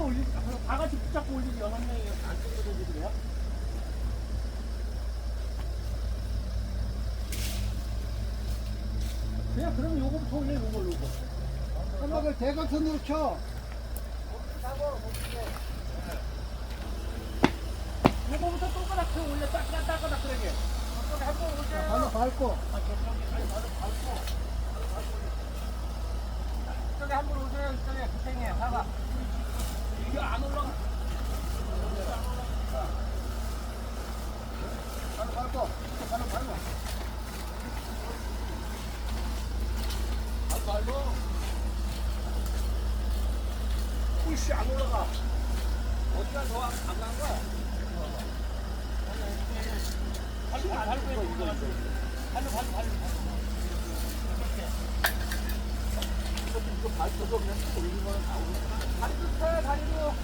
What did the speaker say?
올리지 여섯 명이 안 뜯어지지 그래요? 그냥 그럼 요거부터 올려 요걸로 요거. 한박을 대각선으로 쳐. 요거부터 동그랗게 올려 따끈 따끈 그러게. 저쪽에 한번 올려. 발로 밟고. 아, 저쪽에 아니 바로 밟고. 이쪽에 한번 오세요. 이쪽에 구탱이 봐봐. 이게 안 올라가. 발로 밟고. 발로 밟고. 안 올라가. 어디가 더 안 간 거야? 발로 발로 발로 이거 이거 발로 발로 발로 이거 밟고서 그냥 거는 다 오르 다리 끝에 다리로